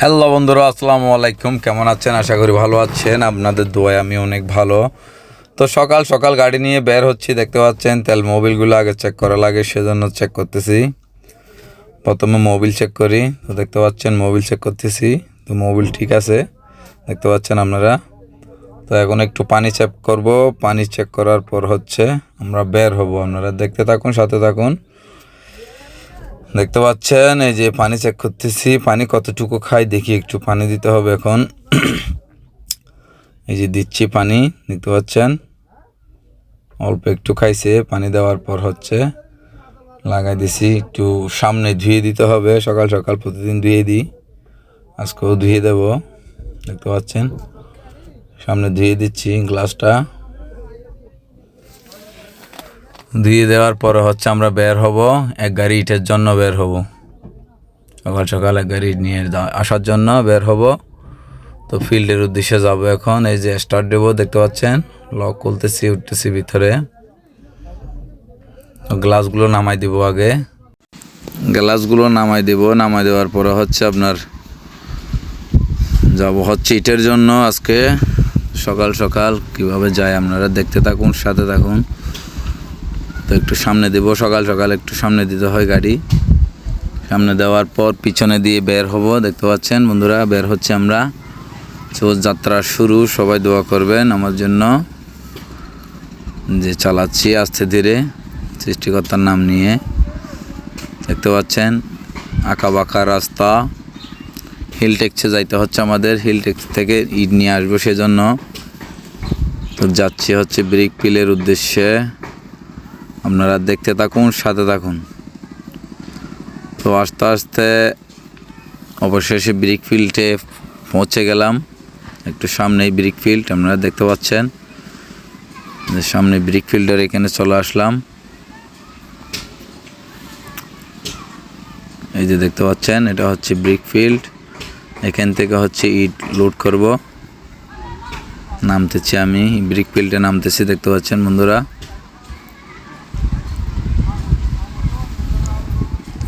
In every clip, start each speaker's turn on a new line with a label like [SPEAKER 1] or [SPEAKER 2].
[SPEAKER 1] Hello বন্ধুরা, আসসালামু আলাইকুম। কেমন আছেন? আশা করি ভালো আছেন। আপনাদের দোয়ায় আমি অনেক ভালো। তো সকাল সকাল গাড়ি নিয়ে বের হচ্ছি, দেখতে পাচ্ছেন, তেল মোবিলগুলো আগে চেক করা লাগে, সেজন্য চেক করতেছি। প্রথমে মোবিল চেক করি, তো দেখতে পাচ্ছেন, মোবিল চেক করতেছি, তো মোবিল ঠিক আছে, দেখতে পাচ্ছেন আপনারা। তো এখন একটু পানি চেক করব, পানি চেক করার পর হচ্ছে আমরা বের হব। আপনারা দেখতে থাকুন, সাথে থাকুন। দেখতে পাচ্ছেন, এই যে পানি চেক করতেছি, পানি কতটুকু খাই, দেখি একটু পানি দিতে হবে এখন। এই যে দিচ্ছি পানি, দেখতে পাচ্ছেন? অল্প একটু খাইছে, পানি দেওয়ার পর হচ্ছে লাগাই দিছি, একটু সামনে ধুয়ে দিতে হবে, সকাল সকাল প্রতিদিন ধুয়ে দিই। আজকেও ধুয়ে দেব, দেখতে পাচ্ছেন? সামনে ধুয়ে দিচ্ছি গ্লাসটা। ধুয়ে দেওয়ার পরে হচ্ছে আমরা বের হব, এক গাড়ি ইটের জন্য বের হব। সকাল সকাল এক গাড়ি নিয়ে আসার জন্য বের হব। তো ফিল্ডের উদ্দেশ্যে যাব এখন। এই যে স্টার্ট দেব, দেখতে পাচ্ছেন? লক খুলতেছি, উঠতেছি ভিতরে। গ্লাসগুলো নামাই দিব আগে। গ্লাসগুলো নামাই দেব। নামাই দেওয়ার পরে হচ্ছে আপনার যাব হচ্ছে ইটের জন্য আজকে। সকাল সকাল কীভাবে যায় আপনারা দেখতে থাকুন, সাথে থাকুন। তো একটু সামনে দেব, সকাল সকাল একটু সামনে দিতে হয় গাড়ি। সামনে দেওয়ার পর পিছনে দিয়ে বের হব, দেখতে পাচ্ছেন বন্ধুরা, বের হচ্ছে আমরা। তো যাত্রা শুরু, সবাই দোয়া করবেন আমার জন্য। যে চালাচ্ছি আস্তে ধীরে, সৃষ্টিকর্তার নাম নিয়ে। দেখতে পাচ্ছেন আঁকা বাঁকা রাস্তা হিল টেক্সে যাইতে হচ্ছে আমাদের হিল টেক্স থেকে ইট নিয়ে আসব সেজন্য। তো যাচ্ছি হচ্ছে ব্রিক পিলের উদ্দেশ্যে। আপনারা দেখতে থাকুন, সাথে থাকুন। তো আস্তে আস্তে অবশেষে ব্রিক ফিল্ডে পৌঁছে গেলাম। একটু সামনেই ব্রিক ফিল্ড আপনারা দেখতে পাচ্ছেন। সামনে ব্রিক ফিল্ডের এখানে চলে আসলাম। এই যে দেখতে পাচ্ছেন, এটা হচ্ছে ব্রিক ফিল্ড এখান থেকে হচ্ছে ইট লোড করব। নামতেছি আমি ব্রিক ফিল্ডে নামতেছি, দেখতে পাচ্ছেন বন্ধুরা।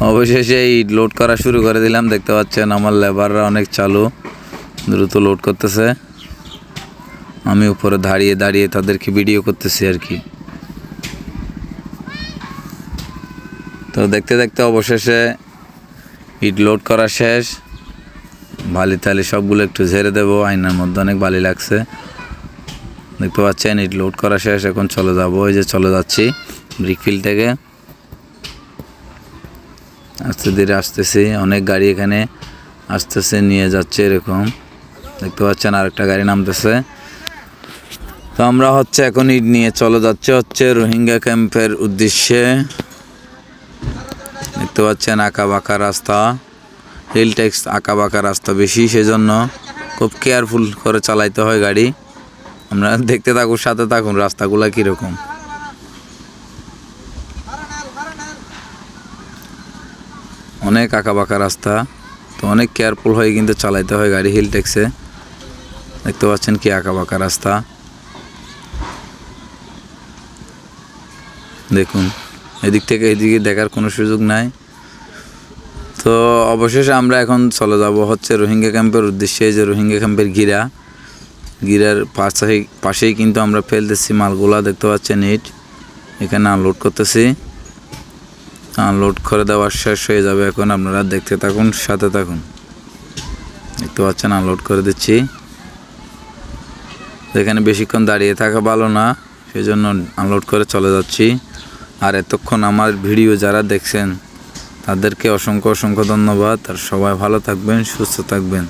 [SPEAKER 1] অবশেষে এই লোড করা শুরু করে দিলাম। দেখতে পাচ্ছেন আমার লেবাররা অনেক চালু, দ্রুত লোড করতেছে। আমি উপরে দাঁড়িয়ে দাঁড়িয়ে তাদেরকে ভিডিও করতেছি আর কি। তো দেখতে দেখতে অবশেষে ইট লোড করা শেষ। বালি তালি সবগুলো একটু ঝেড়ে দেবো, আয়নার মধ্যে অনেক বালি লাগছে। দেখতে পাচ্ছেন ইট লোড করা শেষ, এখন চলে যাব। ওই যে চলে যাচ্ছি ব্রিকফিল্ড থেকে। আস্তে ধীরে আসতেছি, অনেক গাড়ি এখানে আসতেছে, নিয়ে যাচ্ছে এরকম। দেখতে পাচ্ছেন আরেকটা গাড়ি নামতেছে। তো আমরা হচ্ছে এখন ইট নিয়ে চলে যাচ্ছে হচ্ছে রোহিঙ্গা ক্যাম্পের উদ্দেশ্যে। দেখতে পাচ্ছেন আঁকা বাঁকা রাস্তা। হিল ট্যাক্স আঁকা বাঁকা রাস্তা বেশি, সেজন্য খুব কেয়ারফুল করে চালাইতে হয় গাড়ি। আমরা দেখতে থাকুন, সাথে থাকুন, রাস্তাগুলো কীরকম। অনেক আঁকা বাঁকা রাস্তা, তো অনেক কেয়ারফুল হয়ে কিন্তু চালাইতে হয় গাড়ি হিল ট্যাক্সে দেখতে পাচ্ছেন কি আঁকা বাঁকা রাস্তা। দেখুন, এদিক থেকে এদিকে দেখার কোনো সুযোগ নাই। তো অবশেষে আমরা এখন চলে যাব হচ্ছে রোহিঙ্গা ক্যাম্পের উদ্দেশ্যে, যে রোহিঙ্গা ক্যাম্পের গিরা। গিরার পাশে, পাশেই কিন্তু আমরা ফেলতেছি মালগুলা, দেখতে পাচ্ছেন ইট। এখানে আনলোড করতেছি। আনলোড করে দেওয়ার শেষ হয়ে যাবে এখন। আপনারা দেখতে থাকুন, সাথে থাকুন। দেখতে পাচ্ছেন আনলোড করে দিচ্ছি। এখানে বেশিক্ষণ দাঁড়িয়ে থাকা ভালো না সেই জন্য আনলোড করে চলে যাচ্ছি। আর এতক্ষণ আমার ভিডিও যারা দেখছেন, তাদেরকে অসংখ্য অসংখ্য ধন্যবাদ। আর সবাই ভালো থাকবেন, সুস্থ থাকবেন।